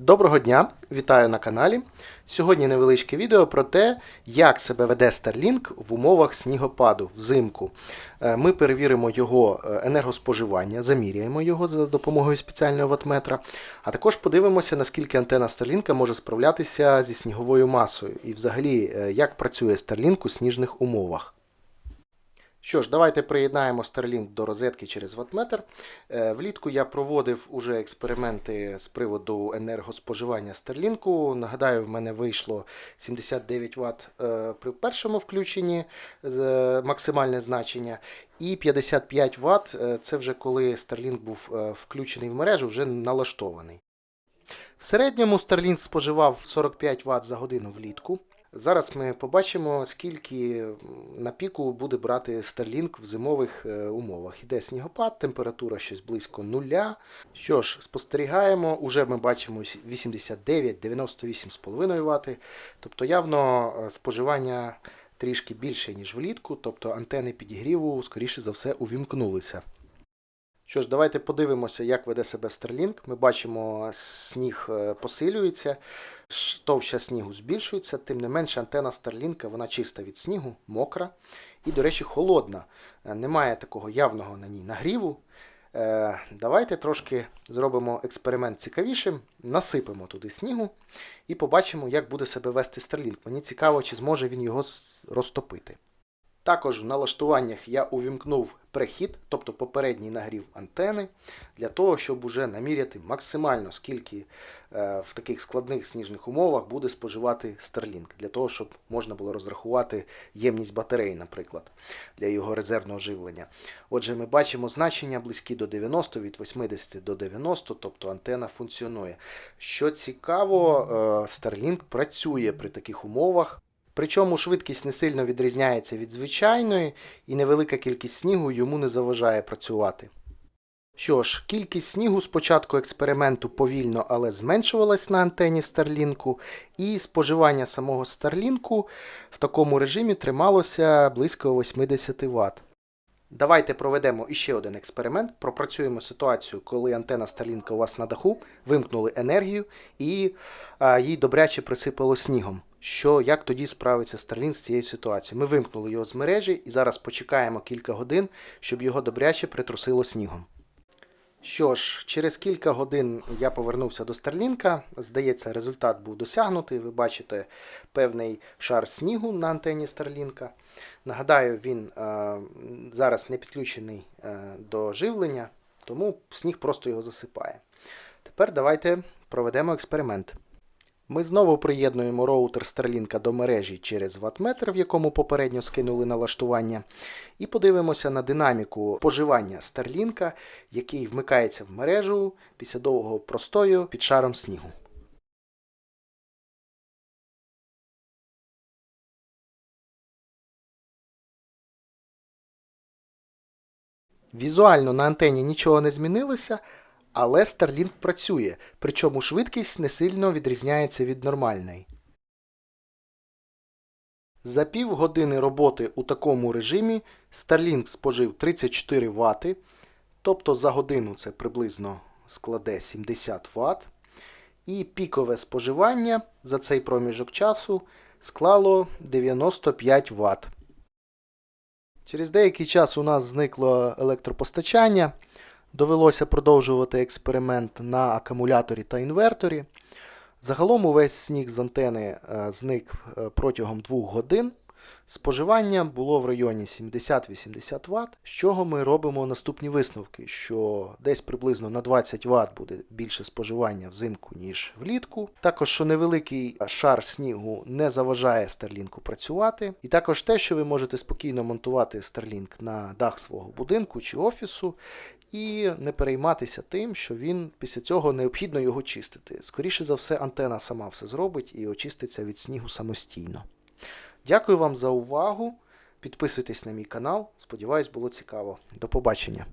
Доброго дня, вітаю на каналі. Сьогодні невеличке відео про те, як себе веде Starlink в умовах снігопаду взимку. Е, Ми перевіримо його е, енергоспоживання, заміряємо його за допомогою спеціального ватметра, а також подивимося, наскільки антена Starlink може справлятися зі сніговою масою і взагалі е, як працює Starlink у сніжних умовах. Що ж, давайте приєднаємо Starlink до розетки через ватметр. Е, Влітку я проводив уже експерименти з приводу енергоспоживання Starlink. Нагадаю, в мене вийшло 79 Вт е, при першому включенні е, максимальне значення, і 55 Вт це вже коли Starlink був включений в мережу, вже налаштований. В середньому Starlink споживав 45 Вт за годину влітку. Зараз ми побачимо, скільки на піку буде брати Starlink в зимових е, умовах. Іде снігопад, температура щось близько нуля. Що ж, спостерігаємо, уже ми бачимо 89-98,5 Вт. Тобто явно е, споживання трішки більше, ніж влітку, тобто антени підігріву, скоріше за все, увімкнулися. Що ж, давайте подивимося, як веде себе Starlink. Ми бачимо, сніг е, посилюється, товща снігу збільшується, тим не менше антена Starlink, вона чиста від снігу, мокра і, до речі, холодна. Е, Немає такого явного на ній нагріву. Е, Давайте трошки зробимо експеримент цікавішим, насипемо туди снігу і побачимо, як буде себе вести Starlink. Мені цікаво, чи зможе він його розтопити. Також в налаштуваннях я увімкнув прехід, тобто попередній нагрів антени, для того, щоб уже наміряти максимально, скільки е, в таких складних сніжних умовах буде споживати Starlink, для того, щоб можна було розрахувати ємність батареї, наприклад, для його резервного живлення. Отже, ми бачимо значення близькі до 90, від 80 до 90, тобто антена функціонує. Що цікаво, е, Starlink працює при таких умовах. Причому швидкість не сильно відрізняється від звичайної, і невелика кількість снігу йому не заважає працювати. Що ж, кількість снігу з початку експерименту повільно, але зменшувалась на антені Starlink, і споживання самого Starlink в такому режимі трималося близько 80 Вт. Давайте проведемо іще один експеримент. Пропрацюємо ситуацію, коли антена Starlink у вас на даху, вимкнули енергію і їй добряче присипало снігом. Що як тоді справиться Starlink з цією ситуацією? Ми вимкнули його з мережі і зараз почекаємо кілька годин, щоб його добряче притрусило снігом. Що ж, через кілька годин я повернувся до Старлінка. Здається, результат був досягнутий. Ви бачите певний шар снігу на антені Старлінка. Нагадаю, він е, зараз не підключений е, до живлення, тому сніг просто його засипає. Тепер давайте проведемо експеримент. Ми знову приєднуємо роутер Starlink до мережі через ватметр, в якому попередньо скинули налаштування, і подивимося на динаміку споживання Starlink, який вмикається в мережу після довгого простою під шаром снігу. Візуально на антені нічого не змінилося, але Starlink працює, причому швидкість не сильно відрізняється від нормальної. За півгодини роботи у такому режимі Starlink спожив 34 Вт, тобто за годину це приблизно складе 70 Вт. І пікове споживання за цей проміжок часу склало 95 Вт. Через деякий час у нас зникло електропостачання. Довелося продовжувати експеримент на акумуляторі та інверторі. Загалом увесь сніг з антени е, зник е, протягом 2 годин. Споживання було в районі 70-80 Вт, з чого ми робимо наступні висновки, що десь приблизно на 20 Вт буде більше споживання взимку, ніж влітку. Також, що невеликий шар снігу не заважає Starlink працювати. І також те, що ви можете спокійно монтувати Starlink на дах свого будинку чи офісу, і не перейматися тим, що він після цього необхідно його чистити. Скоріше за все, антена сама все зробить і очиститься від снігу самостійно. Дякую вам за увагу. Підписуйтесь на мій канал. Сподіваюсь, було цікаво. До побачення.